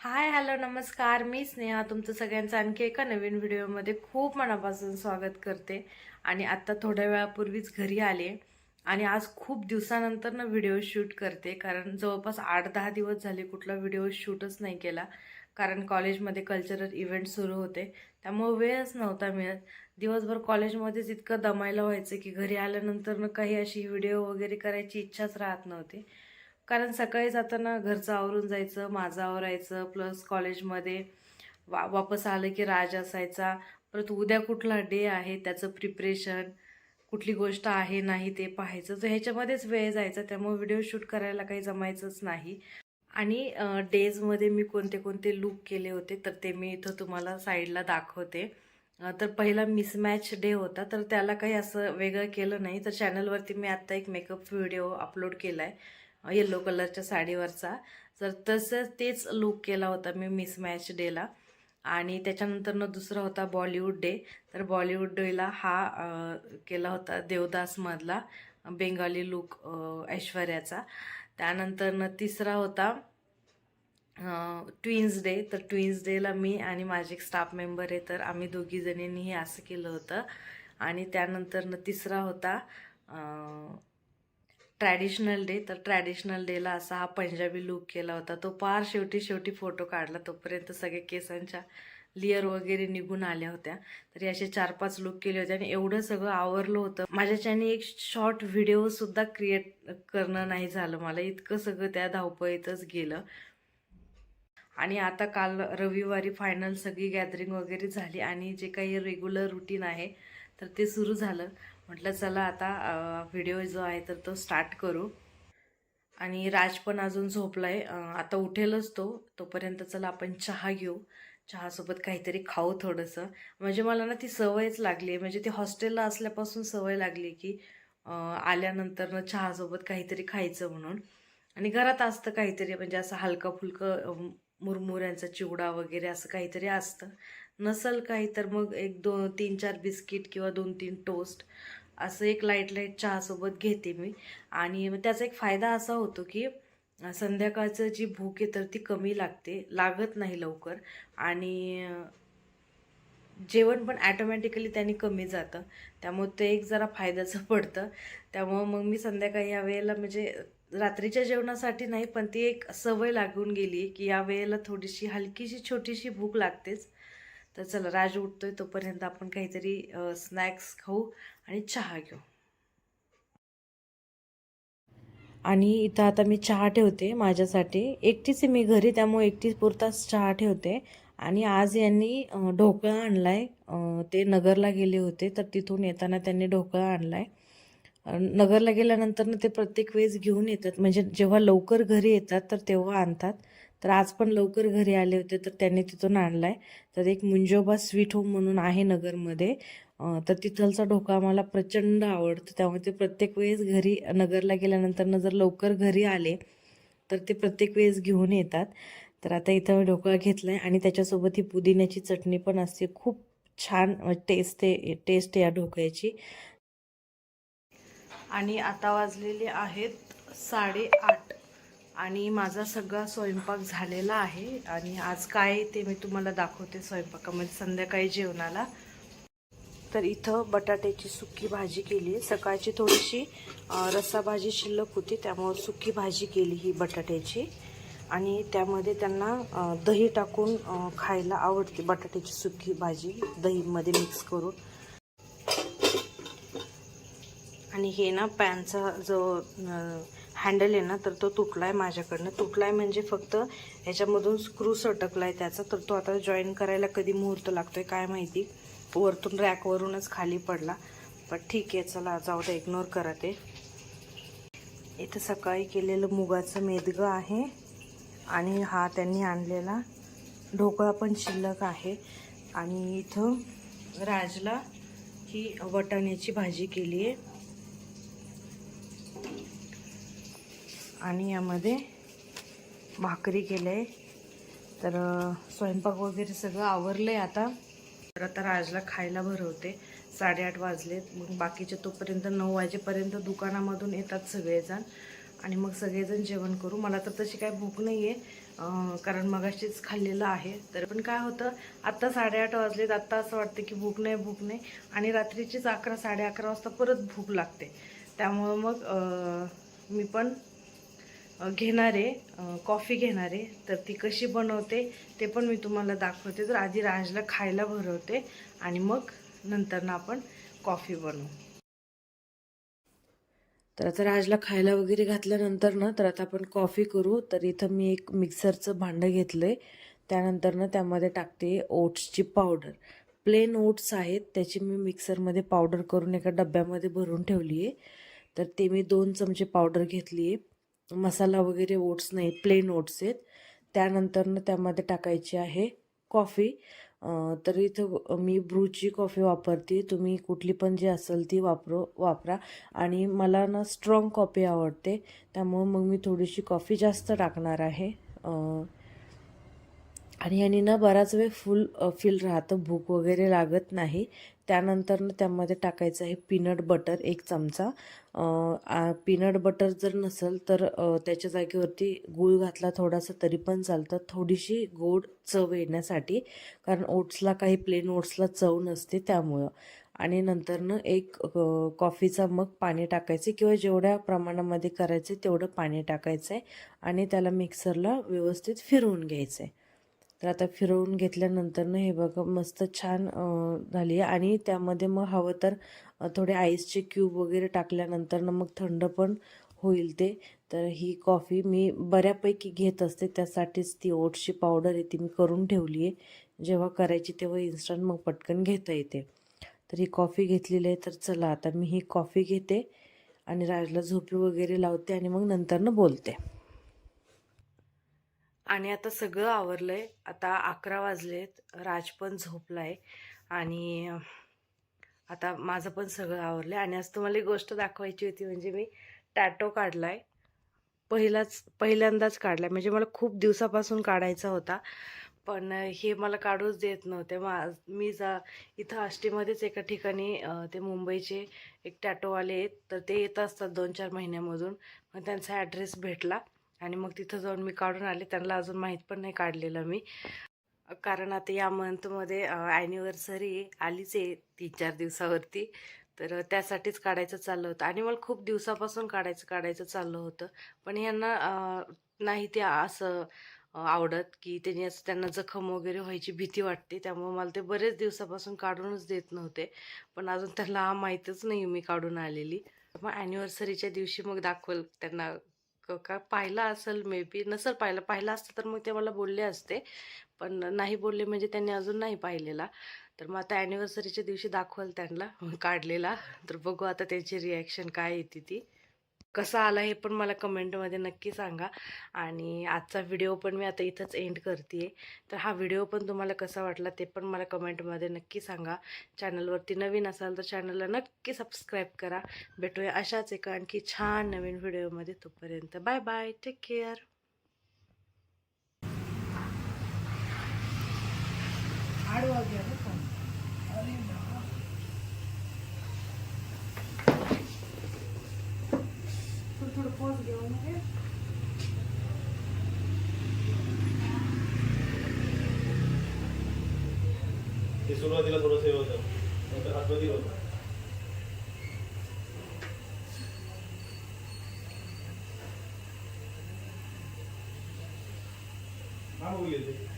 Hi hello नमस्कार. मी स्नेहा तुमचं सगळ्यांचं आणखी एका नवीन व्हिडिओमध्ये खूप मनापासून स्वागत करते. आणि आत्ता थोड्या वेळापूर्वीच घरी आले. आणि आज खूप दिवसानंतर ना व्हिडिओ शूट करते. कारण जवळपास आठ दहा दिवस झाले कुठला व्हिडिओ शूटच नाही केला. कारण कॉलेजमध्ये कल्चरल इव्हेंट सुरू होते. त्यामुळे वेळच नव्हता मिळत. दिवसभर कॉलेजमध्येच इतकं दमायला व्हायचं की घरी आल्यानंतर ना काही अशी व्हिडिओ वगैरे करायची इच्छाच राहत नव्हती. कारण सकाळी जाताना घरचं आवरून जायचं माझं आवरायचं प्लस कॉलेजमध्ये वा वापस आलं की राज असायचा. परत उद्या कुठला डे आहे त्याचं प्रिपरेशन कुठली गोष्ट आहे नाही ते पाहायचं. तर ह्याच्यामध्येच वेळ जायचा त्यामुळे व्हिडिओ शूट करायला काही जमायचंच नाही. आणि डेजमध्ये मी कोणते कोणते लूक केले होते तर ते मी इथं तुम्हाला साईडला दाखवते. तर पहिला मिसमॅच डे होता तर त्याला काही असं वेगळं केलं नाही. तर चॅनलवरती मी आत्ता एक मेकअप व्हिडिओ अपलोड केला आहे येल्लो कलरच्या साडीवरचा. तर तसं तेच लूक केला होता मी मिसमॅच डेला आणि त्याच्यानंतरनं दुसरा होता बॉलिवूड डे तर बॉलिवूड डेला हा केला होता देवदासमधला बेंगाली लूक ऐश्वर्याचा. त्यानंतरनं तिसरा होता ट्विन्स डे तर ट्विन्स डेला मी आणि माझे एक स्टाफ मेंबर आहे तर आम्ही दोघी जणींनी हे असं केलं होतं. आणि त्यानंतरनं तिसरा होता ट्रॅडिशनल डे तर ट्रॅडिशनल डेला असा हा पंजाबी लूक केला होता. तो फार शेवटी शेवटी फोटो काढला. तोपर्यंत सगळे केसांच्या लिअर वगैरे निघून आल्या होत्या. तरी असे चार पाच लुक केले होते आणि एवढं सगळं आवरलं होतं. माझ्याच्याने एक शॉर्ट व्हिडिओसुद्धा क्रिएट करणं नाही झालं मला. इतकं सगळं त्या धावपळीतच गेलं. आणि आता काल रविवारी फायनल सगळी गॅदरिंग वगैरे झाली आणि जे काही रेग्युलर रुटीन आहे तर ते सुरू झालं. म्हटलं चला आता व्हिडिओ जो आहे तर तो स्टार्ट करू. आणि राज पण अजून झोपला आहे आता उठेलच तो. तोपर्यंत चला आपण चहा घेऊ. चहासोबत काहीतरी खाऊ थोडंसं. म्हणजे मला ना ती सवयच लागली आहे म्हणजे ती हॉस्टेलला असल्यापासून सवय लागली की आल्यानंतरनं आल्यानंतर ना चहासोबत काहीतरी खायचं म्हणून. आणि घरात असतं काहीतरी म्हणजे असं हलकं फुलकं मुरमुऱ्यांचा चिवडा वगैरे असं काहीतरी असतं. नसल काही तर मग एक दोन तीन चार बिस्किट किंवा दोन तीन टोस्ट. असं एक लाइट लाइट चहासोबत घेते मी. आणि मग त्याचा एक फायदा असा होतो की संध्याकाळचं जी भूक आहे तर ती कमी लागते लागत नाही लवकर. आणि जेवण पण ॲटोमॅटिकली त्यांनी कमी जातं. त्यामुळे ते एक जरा फायद्याचं पडतं. त्यामुळं मग मी संध्याकाळी या वेळेला म्हणजे रात्रीच्या जेवणासाठी नाही पण ती एक सवय लागून गेली की या वेळेला थोडीशी हलकीशी छोटीशी भूक लागतेच. तर चला राज उठतोय तोपर्यंत आपण काहीतरी स्नॅक्स खाऊ आणि चहा घेऊ. आणि इथं आता मी चहा ठेवते माझ्यासाठी. एकटीच आहे मी घरी त्यामुळे एकटीच पुरताच चहा ठेवते. आणि आज यांनी ढोकळा आणलाय. ते नगरला गेले होते तर तिथून येताना त्यांनी ढोकळा आणलाय. नगरला गेल्यानंतर ना ते प्रत्येक वेळेस घेऊन येतात. म्हणजे जेव्हा लवकर घरी येतात तर तेव्हा आणतात. तर आज पण लवकर घरी आले होते तर त्यांनी तिथून आणलाय. तर एक मुंजोबा स्वीट होम म्हणून आहे नगरमध्ये. तर तिथलचा ढोकळा मला प्रचंड आवडतो. त्यामुळे ते प्रत्येक वेळेस घरी नगरला गेल्यानंतर जर लवकर घरी आले तर ते प्रत्येक वेळेस घेऊन येतात. तर आता इथं मी ढोकळा घेतला आहे आणि त्याच्यासोबत ही पुदिन्याची चटणी पण असते. खूप छान टेस्ट आहे टेस्ट या ढोकळ्याची. आणि आता वाजलेले आहेत साडेआठ. आणि माझा सगळा स्वयंपाक झालेला आहे आणि आज काय आहे ते मी तुम्हाला दाखवते स्वयंपाकामध्ये संध्याकाळी जेवणाला. तर इथं बटाट्याची सुकी भाजी केली आहे. सकाळची थोडीशी रस्सा भाजी शिल्लक होती त्यामुळं सुकी भाजी केली ही बटाट्याची. आणि त्यामध्ये त्यांना दही टाकून खायला आवडते बटाट्याची सुकी भाजी दहीमध्ये मिक्स करून. आणि हे ना पॅनचा जो हँडल आहे ना तर तो तुटला आहे माझ्याकडनं. तुटला आहे म्हणजे फक्त ह्याच्यामधून स्क्रू सटकला आहे त्याचा. तर तो आता जॉईन करायला कधी मुहूर्त लागतो आहे काय माहिती. वरतून रॅकवरूनच खाली पडला. पण ठीक आहे चला जाऊ दे इग्नोर करा ते. इथं सकाळी केलेलं मुगाचं मेदगं आहे आणि हा त्यांनी आणलेला. ढोकळा पण शिल्लक आहे. आणि इथं राजला ही वटाण्याची भाजी केली आहे आणि यामध्ये भाकरी केलं आहे तर स्वयंपाक वगैरे सगळं आवरलं आहे आता. तर आता राजला खायला भरवते. साडेआठ वाजलेत. मग बाकीचे तोपर्यंत नऊ वाजेपर्यंत दुकानामधून येतात सगळेजण. आणि मग सगळेजण जेवण करू. मला तर तशी काही भूक नाही आहे कारण मगाशीच खाल्लेलं आहे. तर पण काय होतं आत्ता साडेआठ वाजलेत. आत्ता असं वाटतं की भूक नाही भूक नाही. आणि रात्रीचीच अकरा साडे अकरा वाजता परत भूक लागते. त्यामुळं मग मी पण घेणारे कॉफी घेणारे तर ती कशी बनवते ते पण मी तुम्हाला दाखवते. तर आधी राजला खायला भरवते आणि मग नंतर ना आपण कॉफी बनवू. तर आता राजला खायला वगैरे घातल्यानंतर ना तर आता आपण कॉफी करू. तर इथं मी एक मिक्सरचं भांडं घेतलं आहे त्यानंतर ना त्यामध्ये टाकते ओट्सची पावडर प्लेन ओट्स आहेत त्याची मी मिक्सरमध्ये पावडर करून एका डब्यामध्ये भरून ठेवली आहे तर ते मी दोन चमचे पावडर घेतली आहे मसाला वगैरे ओट्स नाही प्लेन ओट्स आहेत. त्यानंतर ना त्यामध्ये टाकायची आहे कॉफी तर इथं मी ब्रूची कॉफी वापरते. तुम्ही कुठली पण जी असेल ती वापरू वापरा. आणि मला ना स्ट्रॉंग कॉफी आवडते. त्यामुळं मग मी थोडीशी कॉफी जास्त टाकणार आहे. आणि याने ना बराच वेळ फुल फील राहतं. भूक वगैरे लागत नाही. त्यानंतर त्यामध्ये टाकायचं आहे पीनट बटर एक चमचा. पीनट बटर जर नसेल तर त्याच्या जागेवरती गूळ घातला थोडासा तरी पण चालतं. थोडीशी गोड चव येण्यासाठी कारण ओट्सला काही प्लेन ओट्सला चव नसते त्यामुळं. आणि नंतरनं एक कॉफीचा मग पाणी टाकायचं किंवा जेवढ्या प्रमाणामध्ये करायचं तेवढं पाणी टाकायचं आहे. आणि त्याला मिक्सरला व्यवस्थित फिरवून घ्यायचं आहे. तर आता फिरवून घेतल्यानंतरनं हे बघा मस्त छान झाली आहे. आणि त्यामध्ये मग हवं तर थोडे आईसचे क्यूब वगैरे टाकल्यानंतरनं मग थंड पण होईल ते. तर ही कॉफी मी बऱ्यापैकी घेत असते. त्यासाठीच ती ओट्सची पावडर आहे ती मी करून ठेवली आहे. जेव्हा करायची तेव्हा इन्स्टंट मग पटकन घेता येते. तर ही कॉफी घेतलेली आहे. तर चला आता मी ही कॉफी घेते आणि राजला झोपी वगैरे लावते आणि मग नंतरनं बोलते. आणि आता सगळं आवरलंय. आता अकरा वाजलेत राज पण झोपला आहे आणि आता माझं पण सगळं आवरलंय. आणि आज तुम्हाला एक गोष्ट दाखवायची होती म्हणजे मी टॅटो काढला आहे पहिलाच पहिल्यांदाच काढलाय. म्हणजे मला खूप दिवसापासून काढायचा होता पण हे मला काढूच देत नव्हते. मग मी जा इथं आष्टीमध्येच एका ठिकाणी ते मुंबईचे एक टॅटोवाले आहेत. तर ते येत असतात दोन चार महिन्यामधून. मग त्यांचा ॲड्रेस भेटला. आणि मग तिथं जाऊन मी काढून आले. त्यांना अजून माहीत पण नाही काढलेलं मी. कारण आता या मंथमध्ये ॲनिव्हर्सरी आलीच आहे तीन चार दिवसावरती. तर त्यासाठीच काढायचं चाललं होतं. आणि मला खूप दिवसापासून काढायचं काढायचं चाललं होतं. पण यांना नाही ते असं आवडत की त्यांनी असं त्यांना जखम वगैरे व्हायची भीती वाटते. त्यामुळे मला ते बरेच दिवसापासून काढूनच देत नव्हते. पण अजून त्यांना माहीतच नाही मी काढून आलेली. मग ॲनिव्हर्सरीच्या दिवशी मग दाखवल त्यांना का? पाहिलं असेल मे बी नसेल पाहिलं. पाहिलं असतं तर मग ते मला बोलले असते. पण नाही बोलले म्हणजे त्यांनी अजून नाही पाहिलेला. तर मग आता ॲनिव्हर्सरीच्या दिवशी दाखवाल त्यांना. काढलेला. तर बघू आता त्याची रिॲक्शन काय येते ती. कसा आला हे पण मला कमेंटमध्ये नक्की सांगा. आणि आजचा व्हिडिओ पण मी आता इथंच एंड करते तर हा व्हिडिओ पण तुम्हाला कसा वाटला ते पण मला कमेंटमध्ये नक्की सांगा. चॅनलवरती नवीन असाल तर चॅनलला नक्की सबस्क्राईब करा. भेटूया अशाच एका आणखी छान नवीन व्हिडिओमध्ये तोपर्यंत बाय बाय. टेक केअर थोडं पॉज घेऊन ये. ते सुरुवातीला थोडंसं हे होतं. नंतर हातमध्ये होतं. हा बोलले ते.